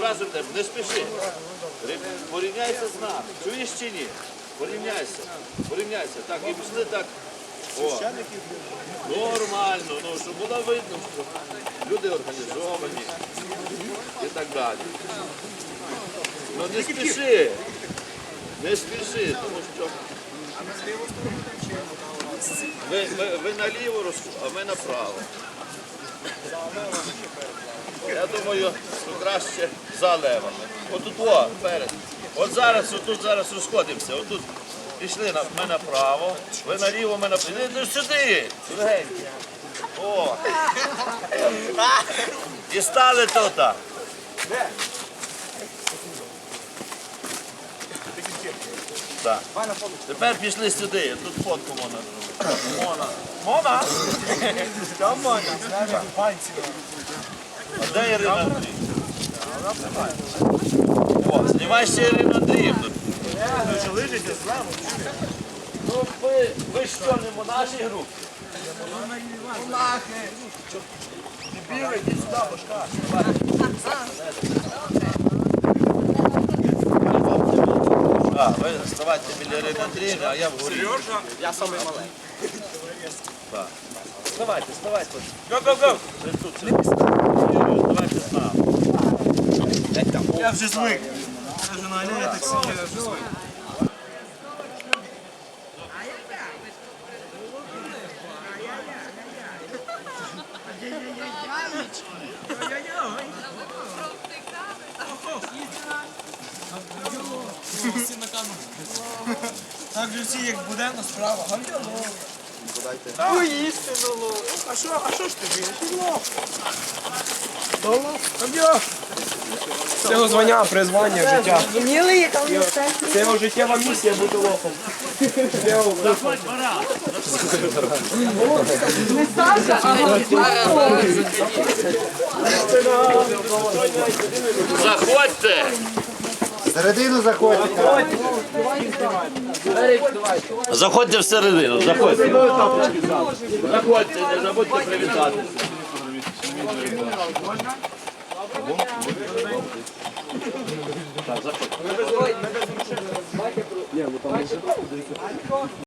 разом йдемо, не спіши. Порівняйся з нами. Чуєш чи ні? Порівняйся. Порівняйся. Так, і пішли так. О. Нормально, ну, щоб було видно, що люди організовані і так далі. Ну не спіши. Не спіши, тому що ви, ви, ви наліво а ми направо. Я думаю, що краще за левами. Отут о, перед. От зараз, отут зараз розходимося. Отут пішли на, ми направо, ви наліво, ми направо. Іди сюди. легенько. О. І стали тут. Так. Тепер пішли сюди, тут фотку можна зробити. Мона. Мона? Там пальці. А де Ірина Андріївна? О, знімай ще Ірину Андріївну. Ви ж лижите з нами. Ну ви, ви що, не в нашій групі? Дебіли, йди сюди, башка. А, ви ставайте біля Ірини Андріївни, а я вгорі. Я самий малий. Вставайте, вставайте. Ви тут сидите. Давайте ставимо. Я вже звик. Я вже на алеї так сидів, я вже звик. Же всі, як буденно справа. Гамбіло. Ну їсти, ну ло. А що, а що ж ти б'єш? Гамбіло. Це його звання, призвання, життя. Зрозуміли, яка в нас Це його життєва місія бути лохом. Це його Саша, а Заходьте! Середину заходьте. Заходьте всередину, заходьте. Заходьте, не забудьте привітати. Так, заходьте.